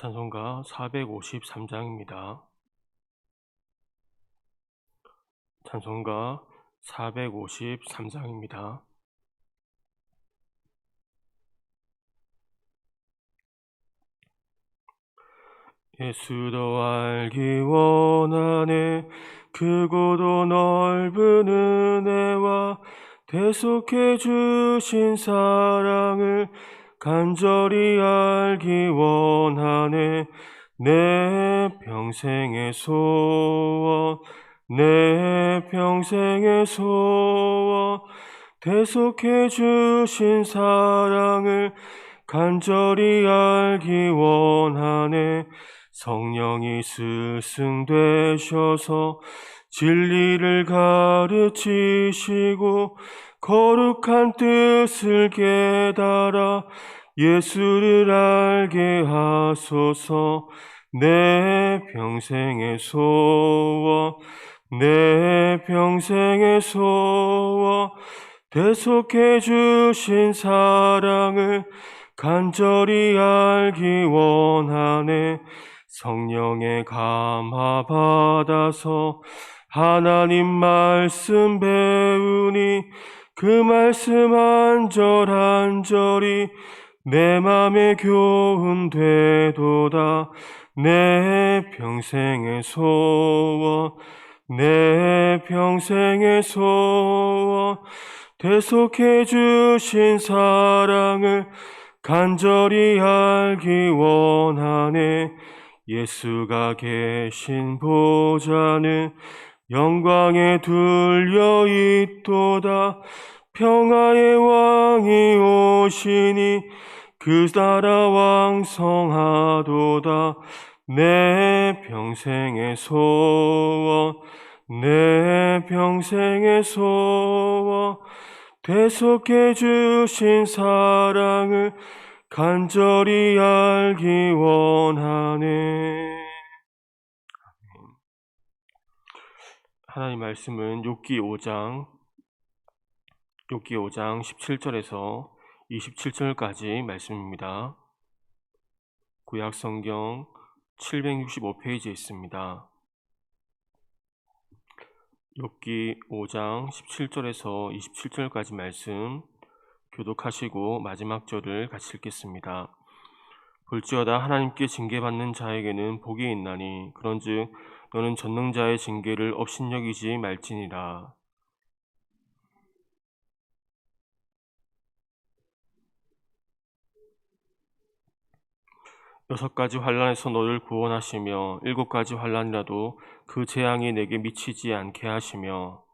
찬송가 453장입니다. 찬송가 453장입니다. 예수도 알기 원하네 크고도 넓은 은혜와 대속해 주신 사랑을 간절히 알기 원하네. 내 평생의 소원 내 평생의 소원. 대속해 주신 사랑을 간절히 알기 원하네. 성령이 스승 되셔서 진리를 가르치시고 거룩한 뜻을 깨달아 예수를 알게 하소서. 내 평생의 소원 내 평생의 소원. 대속해 주신 사랑을 간절히 알기 원하네. 성령의 감화 받아서 하나님 말씀 배우니 그 말씀 한절 한 절이 내 맘에 교훈 되도다. 내 평생의 소원 내 평생의 소원. 대속해 주신 사랑을 간절히 알기 원하네. 예수가 계신 보좌는 영광에 둘려 있도다. 평화의 왕이 오시니 그 나라 왕성하도다. 내 평생의 소원 내 평생의 소원. 대속해 주신 사랑을 간절히 알기 원하네. 하나님 말씀은 욥기 5장 욥기 5장 17절에서 27절까지 말씀입니다. 구약 성경 765페이지에 있습니다. 욥기 5장 17절에서 27절까지 말씀 교독하시고 마지막 절을 같이 읽겠습니다. 볼지어다 하나님께 징계받는 자에게는 복이 있나니 그런즉 너는 전능자의 징계를 업신여기지 말지니라. 여섯 가지 환란에서 너를 구원하시며 일곱 가지 환란이라도 그 재앙이 내게 미치지 않게 하시며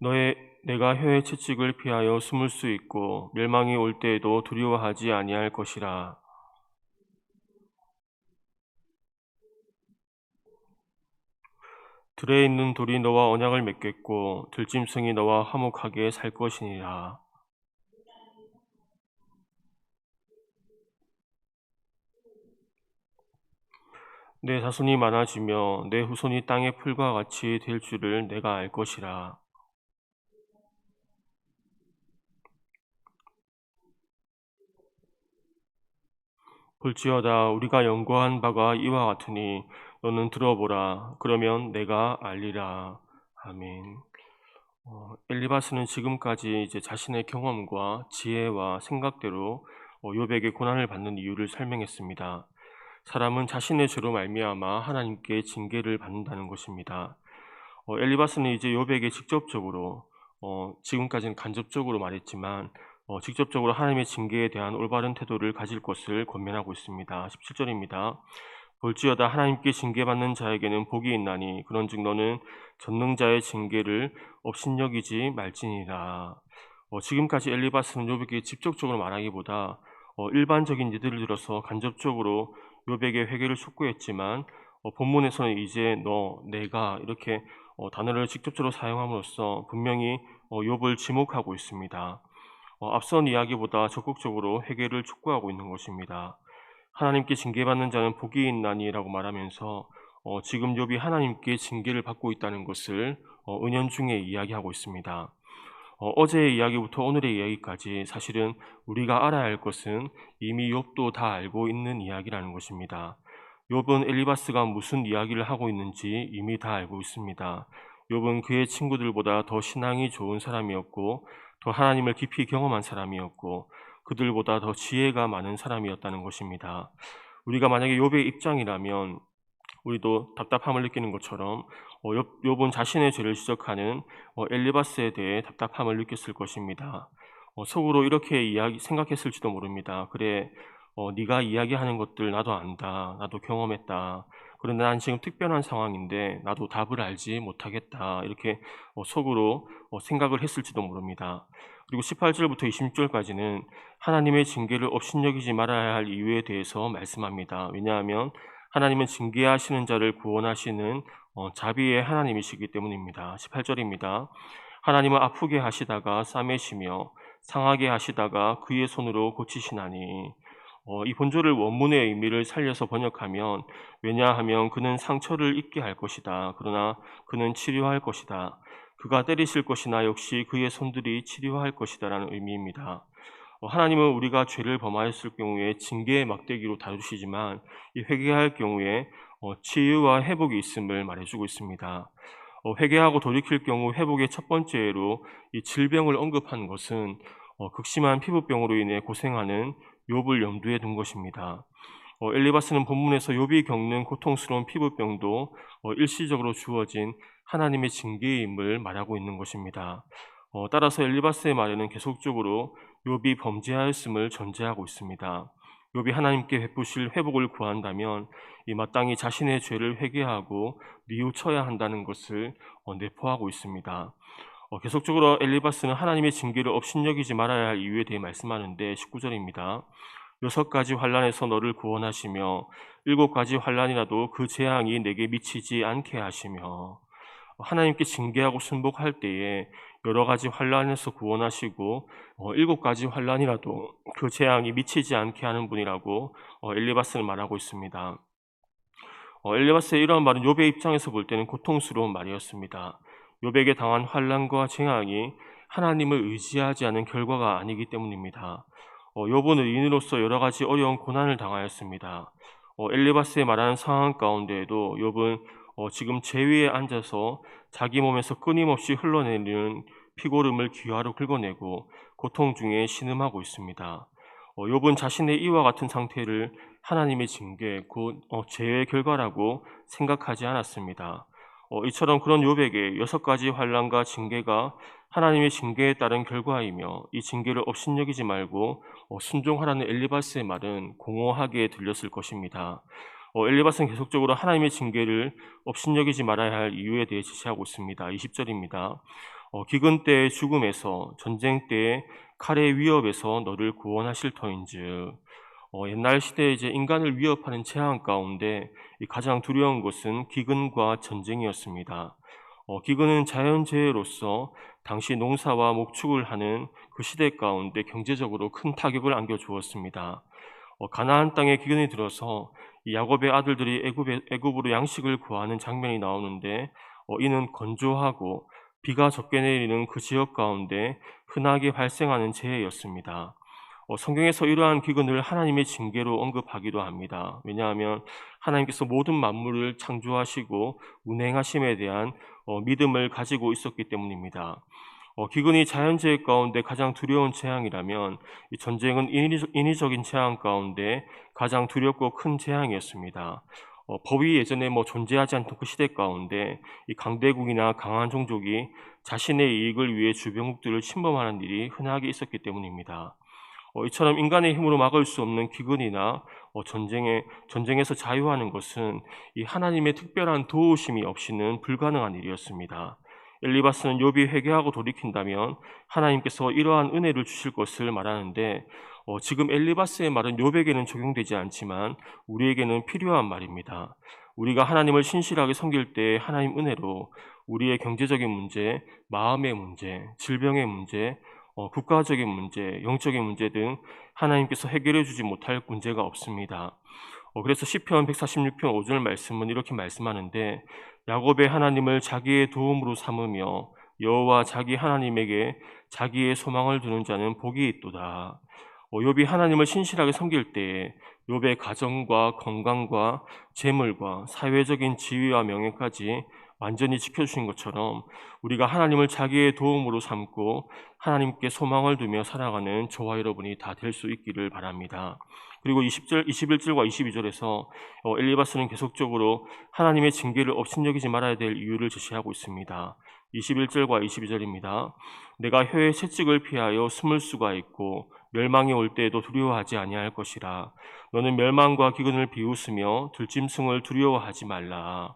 너의 내가 혀의 채찍을 피하여 숨을 수 있고 멸망이 올 때에도 두려워하지 아니할 것이라. 들에 있는 돌이 너와 언약을 맺겠고 들짐승이 너와 화목하게 살 것이니라. 내 자손이 많아지며 내 후손이 땅의 풀과 같이 될 줄을 내가 알 것이라. 볼지어다 우리가 연구한 바가 이와 같으니 너는 들어보라. 그러면 내가 알리라. 아멘. 어, 엘리바스는 지금까지 이제 자신의 경험과 지혜와 생각대로 어, 요백의 고난을 받는 이유를 설명했습니다. 사람은 자신의 죄로 말미암아 하나님께 징계를 받는다는 것입니다. 어, 엘리바스는 이제 요백에 직접적으로 어, 지금까지는 간접적으로 말했지만 어, 직접적으로 하나님의 징계에 대한 올바른 태도를 가질 것을 권면하고 있습니다. 17절입니다. 볼지어다 하나님께 징계받는 자에게는 복이 있나니 그런즉 너는 전능자의 징계를 업신여기지 말지니라. 어, 지금까지 엘리바스는 요백에 직접적으로 말하기보다 어, 일반적인 예들을 들어서 간접적으로 요백의 회개를 촉구했지만 어, 본문에서는 이제 너, 내가 이렇게 어, 단어를 직접적으로 사용함으로써 분명히 어, 욥을 지목하고 있습니다. 어, 앞선 이야기보다 적극적으로 회개를 촉구하고 있는 것입니다. 하나님께 징계받는 자는 복이 있나니라고 말하면서 어, 지금 욥이 하나님께 징계를 받고 있다는 것을 어, 은연중에 이야기하고 있습니다. 어, 제의 이야기부터 오늘의 이야기까지 사실은 우리가 알아야 할 것은 이미 욥도 다 알고 있는 이야기라는 것입니다. 욥은 엘리바스가 무슨 이야기를 하고 있는지 이미 다 알고 있습니다. 욥은 그의 친구들보다 더 신앙이 좋은 사람이었고 더 하나님을 깊이 경험한 사람이었고 그들보다 더 지혜가 많은 사람이었다는 것입니다. 우리가 만약에 욥의 입장이라면 우리도 답답함을 느끼는 것처럼 어, 욥, 욥은 자신의 죄를 지적하는 어, 엘리바스에 대해 답답함을 느꼈을 것입니다. 어, 속으로 이렇게 이야기 생각했을지도 모릅니다. 그래, 어, 네가 이야기하는 것들 나도 안다, 나도 경험했다. 그런데 난 지금 특별한 상황인데 나도 답을 알지 못하겠다. 이렇게 어, 속으로 어, 생각을 했을지도 모릅니다. 그리고 18절부터 26절까지는 하나님의 징계를 업신여기지 말아야 할 이유에 대해서 말씀합니다. 왜냐하면 하나님은 징계하시는 자를 구원하시는 어, 자비의 하나님이시기 때문입니다. 18절입니다. 하나님은 아프게 하시다가 싸매시며 상하게 하시다가 그의 손으로 고치시나니 어, 이 본조를 원문의 의미를 살려서 번역하면 왜냐하면 그는 상처를 입게 할 것이다. 그러나 그는 치료할 것이다. 그가 때리실 것이나 역시 그의 손들이 치료할 것이다라는 의미입니다. 어, 하나님은 우리가 죄를 범하였을 경우에 징계의 막대기로 다루시지만 이 회개할 경우에 어, 치유와 회복이 있음을 말해주고 있습니다. 어, 회개하고 돌이킬 경우 회복의 첫 번째로 이 질병을 언급한 것은 극심한 피부병으로 인해 고생하는 욥을 염두에 둔 것입니다. 엘리바스는 본문에서 욥이 겪는 고통스러운 피부병도 일시적으로 주어진 하나님의 징계임을 말하고 있는 것입니다. 따라서 엘리바스의 말에는 계속적으로 욥이 범죄하였음을 전제하고 있습니다. 욥이 하나님께 베푸실 회복을 구한다면 이 마땅히 자신의 죄를 회개하고 뉘우쳐야 한다는 것을 어, 내포하고 있습니다. 어, 계속적으로 엘리바스는 하나님의 징계를 업신여기지 말아야 할 이유에 대해 말씀하는데 19절입니다. 여섯 가지 환란에서 너를 구원하시며 일곱 가지 환란이라도 그 재앙이 내게 미치지 않게 하시며 하나님께 징계하고 순복할 때에 여러 가지 환란에서 구원하시고 어, 일곱 가지 환란이라도 그 재앙이 미치지 않게 하는 분이라고 어, 엘리바스는 말하고 있습니다. 어, 엘리바스의 이러한 말은 욥의 입장에서 볼 때는 고통스러운 말이었습니다. 욥에게 당한 환란과 재앙이 하나님을 의지하지 않은 결과가 아니기 때문입니다. 어, 욥은 의인으로서 여러 가지 어려운 고난을 당하였습니다. 어, 엘리바스의 말하는 상황 가운데에도 욥은 어, 지금 제위에 앉아서 자기 몸에서 끊임없이 흘러내리는 피고름을 귀하로 긁어내고 고통 중에 신음하고 있습니다. 어, 욥은 자신의 이와 같은 상태를 하나님의 징계, 곧 어, 죄의 결과라고 생각하지 않았습니다. 어, 이처럼 그런 욥에게 여섯 가지 환란과 징계가 하나님의 징계에 따른 결과이며 이 징계를 업신여기지 말고 어, 순종하라는 엘리바스의 말은 공허하게 들렸을 것입니다. 어, 엘리바스는 계속적으로 하나님의 징계를 업신여기지 말아야 할 이유에 대해 제시하고 있습니다. 20절입니다. 어, 기근 때의 죽음에서 전쟁 때의 칼의 위협에서 너를 구원하실 터인즉 어, 옛날 시대에 이제 인간을 위협하는 재앙 가운데 가장 두려운 것은 기근과 전쟁이었습니다. 어, 기근은 자연재해로서 당시 농사와 목축을 하는 그 시대 가운데 경제적으로 큰 타격을 안겨주었습니다. 어, 가나안 땅에 기근이 들어서 야곱의 아들들이 애굽에, 애굽으로 양식을 구하는 장면이 나오는데 어, 이는 건조하고 비가 적게 내리는 그 지역 가운데 흔하게 발생하는 재해였습니다. 어, 성경에서 이러한 기근을 하나님의 징계로 언급하기도 합니다. 왜냐하면 하나님께서 모든 만물을 창조하시고 운행하심에 대한 어, 믿음을 가지고 있었기 때문입니다. 어, 기근이 자연재해 가운데 가장 두려운 재앙이라면 이 전쟁은 인위적, 인 재앙 가운데 가장 두렵고 큰 재앙이었습니다. 어, 법이 예전에 뭐 존재하지 않던 그 시대 가운데 이 강대국이나 강한 종족이 자신의 이익을 위해 주변국들을 침범하는 일이 흔하게 있었기 때문입니다. 어, 이처럼 인간의 힘으로 막을 수 없는 기근이나 어, 전쟁에 전쟁에서 자유하는 것은 이 하나님의 특별한 도우심이 없이는 불가능한 일이었습니다. 엘리바스는 욥이 회개하고 돌이킨다면 하나님께서 이러한 은혜를 주실 것을 말하는데 어, 지금 엘리바스의 말은 욥에게는 적용되지 않지만 우리에게는 필요한 말입니다. 우리가 하나님을 신실하게 섬길 때 하나님 은혜로 우리의 경제적인 문제, 마음의 문제, 질병의 문제, 어, 국가적인 문제, 영적인 문제 등 하나님께서 해결해 주지 못할 문제가 없습니다. 어, 그래서 시편 146편 5절 말씀은 이렇게 말씀하는데 야곱의 하나님을 자기의 도움으로 삼으며 여호와 자기 하나님에게 자기의 소망을 두는 자는 복이 있도다. 어, 욥이 하나님을 신실하게 섬길 때에 욥의 가정과 건강과 재물과 사회적인 지위와 명예까지 완전히 지켜주신 것처럼 우리가 하나님을 자기의 도움으로 삼고 하나님께 소망을 두며 살아가는 저와 여러분이 다 될 수 있기를 바랍니다. 그리고 20절, 21절과 22절에서 어, 엘리바스는 계속적으로 하나님의 징계를 업신여기지 말아야 될 이유를 제시하고 있습니다. 21절과 22절입니다. 내가 혀의 채찍을 피하여 숨을 수가 있고 멸망이 올 때에도 두려워하지 아니할 것이라. 너는 멸망과 기근을 비웃으며 들짐승을 두려워하지 말라.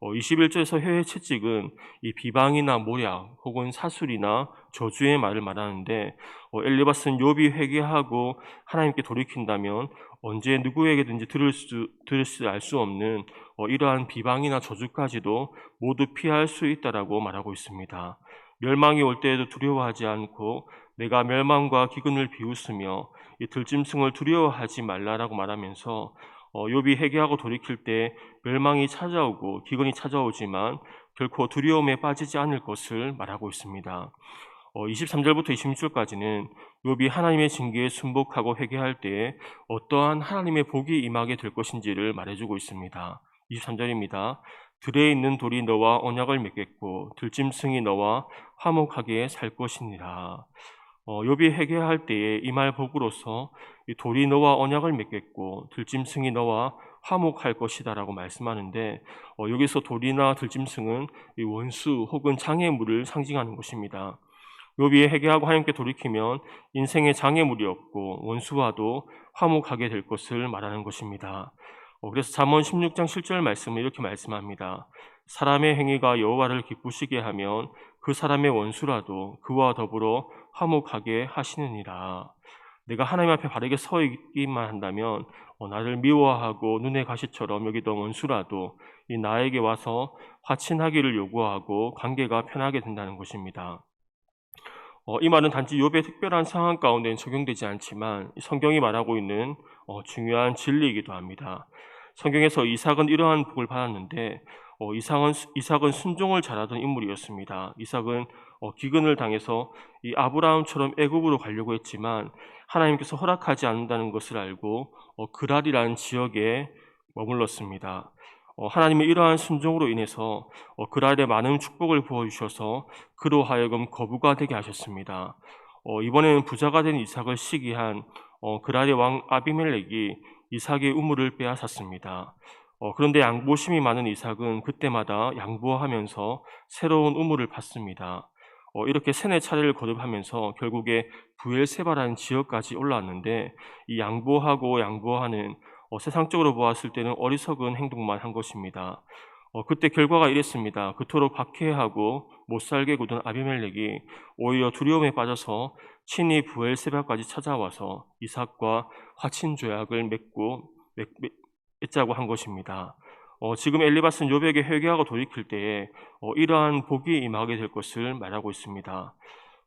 어, 21절에서 혀의 채찍은 이 비방이나 모략 혹은 사술이나 저주의 말을 말하는데 어, 엘리바스는 욥이 회개하고 하나님께 돌이킨다면 언제 누구에게든지 들을 수 들을 수 알 수 없는 어, 이러한 비방이나 저주까지도 모두 피할 수 있다라고 말하고 있습니다. 멸망이 올 때에도 두려워하지 않고 내가 멸망과 기근을 비웃으며 이 들짐승을 두려워하지 말라라고 말하면서 어, 욥이 회개하고 돌이킬 때 멸망이 찾아오고 기근이 찾아오지만 결코 두려움에 빠지지 않을 것을 말하고 있습니다. 어, 23절부터 26절까지는 욥이 하나님의 징계에 순복하고 회개할 때에 어떠한 하나님의 복이 임하게 될 것인지를 말해주고 있습니다. 23절입니다. 들에 있는 돌이 너와 언약을 맺겠고 들짐승이 너와 화목하게 살 것이니라. 어, 욥이 회개할 때에 이말 복으로서 이 돌이 너와 언약을 맺겠고 들짐승이 너와 화목할 것이다라고 말씀하는데 어, 여기서 돌이나 들짐승은 이 원수 혹은 장애물을 상징하는 것입니다. 욥이 회개하고 하나님께 돌이키면 인생의 장애물이 없고 원수와도 화목하게 될 것을 말하는 것입니다. 어, 그래서 잠언 16장 7절 말씀을 이렇게 말씀합니다. 사람의 행위가 여호와를 기쁘시게 하면 그 사람의 원수라도 그와 더불어 화목하게 하시느니라. 내가 하나님 앞에 바르게 서 있기만 한다면 어, 나를 미워하고 눈의 가시처럼 여기던 원수라도 이 나에게 와서 화친하기를 요구하고 관계가 편하게 된다는 것입니다. 어, 이 말은 단지 욥의 특별한 상황 가운데는 적용되지 않지만 성경이 말하고 있는 어, 중요한 진리이기도 합니다. 성경에서 이삭은 이러한 복을 받았는데 어, 이삭은, 이삭은 순종을 잘하던 인물이었습니다. 이삭은 어, 기근을 당해서 이 아브라함처럼 애굽으로 가려고 했지만 하나님께서 허락하지 않는다는 것을 알고 어, 그랄이라는 지역에 머물렀습니다. 어, 하나님의 이러한 순종으로 인해서 어, 그랄에 많은 축복을 부어주셔서 그로 하여금 거부가 되게 하셨습니다. 어, 이번에는 부자가 된 이삭을 시기한 어, 그랄의 왕 아비멜렉이 이삭의 우물을 빼앗았습니다. 어, 그런데 양보심이 많은 이삭은 그때마다 양보하면서 새로운 우물을 받습니다. 어, 이렇게 세네 차례를 거듭하면서 결국에 부엘세바라는 지역까지 올라왔는데 이 양보하고 양보하는 어, 세상적으로 보았을 때는 어리석은 행동만 한 것입니다. 어, 그때 결과가 이랬습니다. 그토록 박해하고 못살게 굳은 아비멜렉이 오히려 두려움에 빠져서 친히 부엘세바까지 찾아와서 이삭과 화친 조약을 맺고 맺, 맺자고 한 것입니다. 어, 지금 엘리바스는 요백에 회개하고 돌이킬 때에 어, 이러한 복이 임하게 될 것을 말하고 있습니다.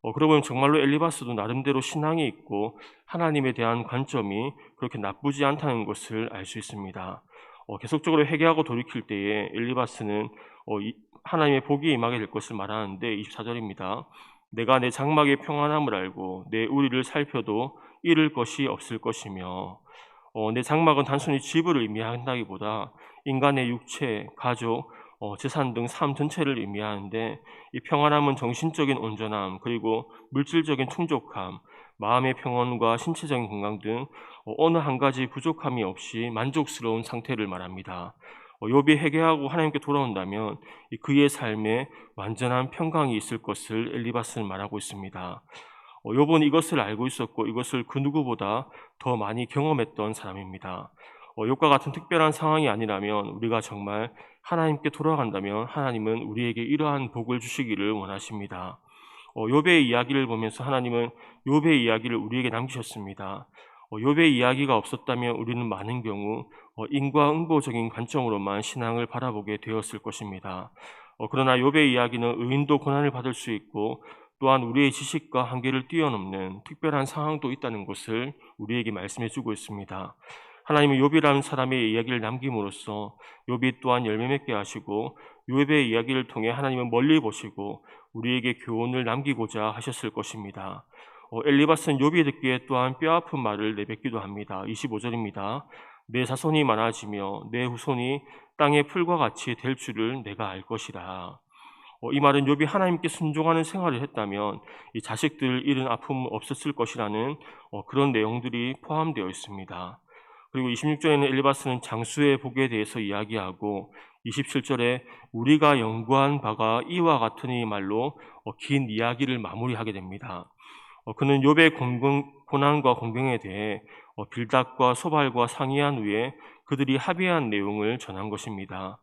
어, 그러고 보면 정말로 엘리바스도 나름대로 신앙이 있고 하나님에 대한 관점이 그렇게 나쁘지 않다는 것을 알 수 있습니다. 어, 계속적으로 회개하고 돌이킬 때에 엘리바스는 어, 이, 하나님의 복이 임하게 될 것을 말하는데 24절입니다. 내가 내 장막의 평안함을 알고 내 우리를 살펴도 잃을 것이 없을 것이며 어, 내 장막은 단순히 집을 의미한다기보다 인간의 육체, 가족, 어, 재산 등 삶 전체를 의미하는데 이 평안함은 정신적인 온전함 그리고 물질적인 충족함, 마음의 평온과 신체적인 건강 등 어, 어느 한 가지 부족함이 없이 만족스러운 상태를 말합니다. 어, 욥이 회개하고 하나님께 돌아온다면 그의 삶에 완전한 평강이 있을 것을 엘리바스는 말하고 있습니다. 어, 욥은 이것을 알고 있었고 이것을 그 누구보다 더 많이 경험했던 사람입니다. 어, 욥과 같은 특별한 상황이 아니라면 우리가 정말 하나님께 돌아간다면 하나님은 우리에게 이러한 복을 주시기를 원하십니다. 어, 욥의 이야기를 보면서 하나님은 욥의 이야기를 우리에게 남기셨습니다. 욥의 이야기가 없었다면 우리는 많은 경우 인과응보적인 관점으로만 신앙을 바라보게 되었을 것입니다. 그러나 욥의 이야기는 의인도 고난을 받을 수 있고 또한 우리의 지식과 한계를 뛰어넘는 특별한 상황도 있다는 것을 우리에게 말씀해 주고 있습니다. 하나님은 욥이라는 사람의 이야기를 남김으로써 욥이 또한 열매 맺게 하시고 욥의 이야기를 통해 하나님은 멀리 보시고 우리에게 교훈을 남기고자 하셨을 것입니다. 어, 엘리바스는 욥이 듣기에 또한 뼈아픈 말을 내뱉기도 합니다. 25절입니다. 내 자손이 많아지며 내 후손이 땅의 풀과 같이 될 줄을 내가 알 것이라. 어, 이 말은 욥이 하나님께 순종하는 생활을 했다면 이 자식들 잃은 아픔 없었을 것이라는 어, 그런 내용들이 포함되어 있습니다. 그리고 26절에는 엘리바스는 장수의 복에 대해서 이야기하고 27절에 우리가 연구한 바가 이와 같으니 말로 어, 긴 이야기를 마무리하게 됩니다. 어, 그는 욥의 고난과 공경에 대해 어, 빌닥과 소발과 상의한 후에 그들이 합의한 내용을 전한 것입니다.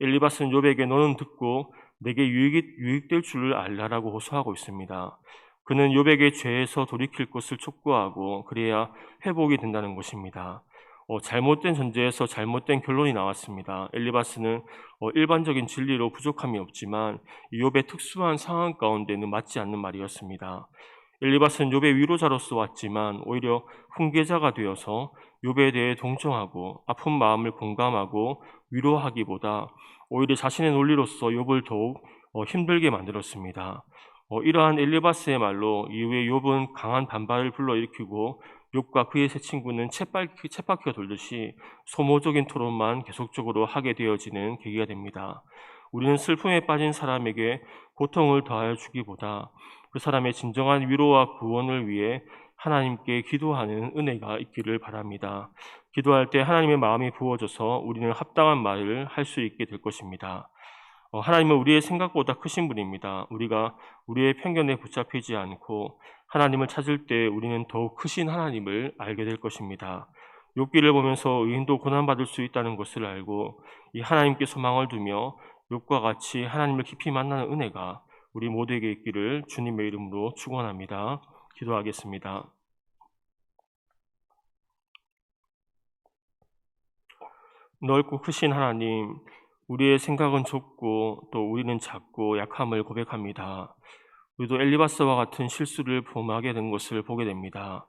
엘리바스는 욥에게 너는 듣고 내게 유익이, 유익될 줄을 알라라고 호소하고 있습니다. 그는 욥에게 죄에서 돌이킬 것을 촉구하고 그래야 회복이 된다는 것입니다. 어, 잘못된 전제에서 잘못된 결론이 나왔습니다. 엘리바스는 어, 일반적인 진리로 부족함이 없지만 욥의 특수한 상황 가운데는 맞지 않는 말이었습니다. 엘리바스는 욥의 위로자로서 왔지만 오히려 훈계자가 되어서 욥에 대해 동정하고 아픈 마음을 공감하고 위로하기보다 오히려 자신의 논리로서 욥을 더욱 어, 힘들게 만들었습니다. 어, 이러한 엘리바스의 말로 이후에 욥은 강한 반발을 불러일으키고 욥과 그의 세 친구는 쳇바퀴, 쳇바퀴가 돌듯이 소모적인 토론만 계속적으로 하게 되어지는 계기가 됩니다. 우리는 슬픔에 빠진 사람에게 고통을 더하여 주기보다 그 사람의 진정한 위로와 구원을 위해 하나님께 기도하는 은혜가 있기를 바랍니다. 기도할 때 하나님의 마음이 부어져서 우리는 합당한 말을 할 수 있게 될 것입니다. 어, 하나님은 우리의 생각보다 크신 분입니다. 우리가 우리의 편견에 붙잡히지 않고 하나님을 찾을 때 우리는 더욱 크신 하나님을 알게 될 것입니다. 욥기를 보면서 의인도 고난받을 수 있다는 것을 알고 이 하나님께 소망을 두며 욥과 같이 하나님을 깊이 만나는 은혜가 우리 모두에게 있기를 주님의 이름으로 축원합니다. 기도하겠습니다. 넓고 크신 하나님, 우리의 생각은 좁고 또 우리는 작고 약함을 고백합니다. 우리도 엘리바스와 같은 실수를 범하게 된 것을 보게 됩니다.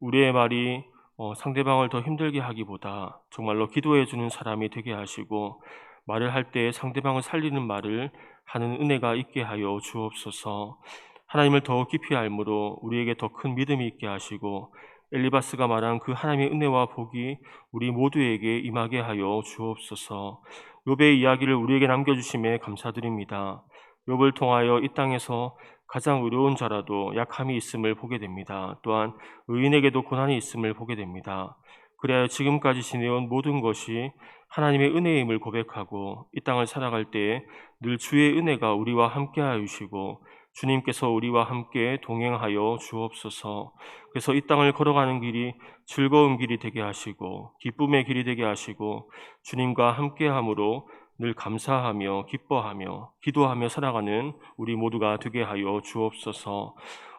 우리의 말이 어, 상대방을 더 힘들게 하기보다 정말로 기도해 주는 사람이 되게 하시고 말을 할 때 상대방을 살리는 말을 하는 은혜가 있게 하여 주옵소서. 하나님을 더 깊이 알므로 우리에게 더 큰 믿음이 있게 하시고 엘리바스가 말한 그 하나님의 은혜와 복이 우리 모두에게 임하게 하여 주옵소서. 욥의 이야기를 우리에게 남겨 주심에 감사드립니다. 욥을 통하여 이 땅에서 가장 의로운 자라도 약함이 있음을 보게 됩니다. 또한 의인에게도 고난이 있음을 보게 됩니다. 그래야 지금까지 지내온 모든 것이 하나님의 은혜임을 고백하고 이 땅을 살아갈 때에 늘 주의 은혜가 우리와 함께 하시고 주님께서 우리와 함께 동행하여 주옵소서. 그래서 이 땅을 걸어가는 길이 즐거운 길이 되게 하시고 기쁨의 길이 되게 하시고 주님과 함께함으로 늘 감사하며 기뻐하며 기도하며 살아가는 우리 모두가 되게 하여 주옵소서.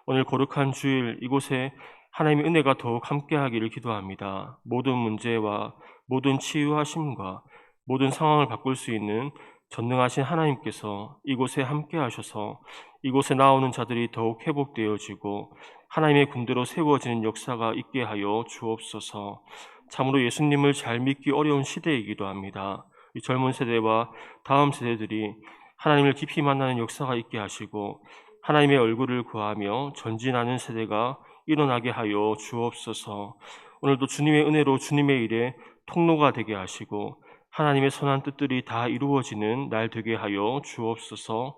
오늘 거룩한 주일 이곳에 하나님의 은혜가 더욱 함께하기를 기도합니다. 모든 문제와 모든 치유하심과 모든 상황을 바꿀 수 있는 전능하신 하나님께서 이곳에 함께 하셔서 이곳에 나오는 자들이 더욱 회복되어지고 하나님의 군대로 세워지는 역사가 있게 하여 주옵소서. 참으로 예수님을 잘 믿기 어려운 시대이기도 합니다. 이 젊은 세대와 다음 세대들이 하나님을 깊이 만나는 역사가 있게 하시고 하나님의 얼굴을 구하며 전진하는 세대가 일어나게 하여 주옵소서. 오늘도 주님의 은혜로 주님의 일에 통로가 되게 하시고 하나님의 선한 뜻들이 다 이루어지는 날 되게 하여 주옵소서.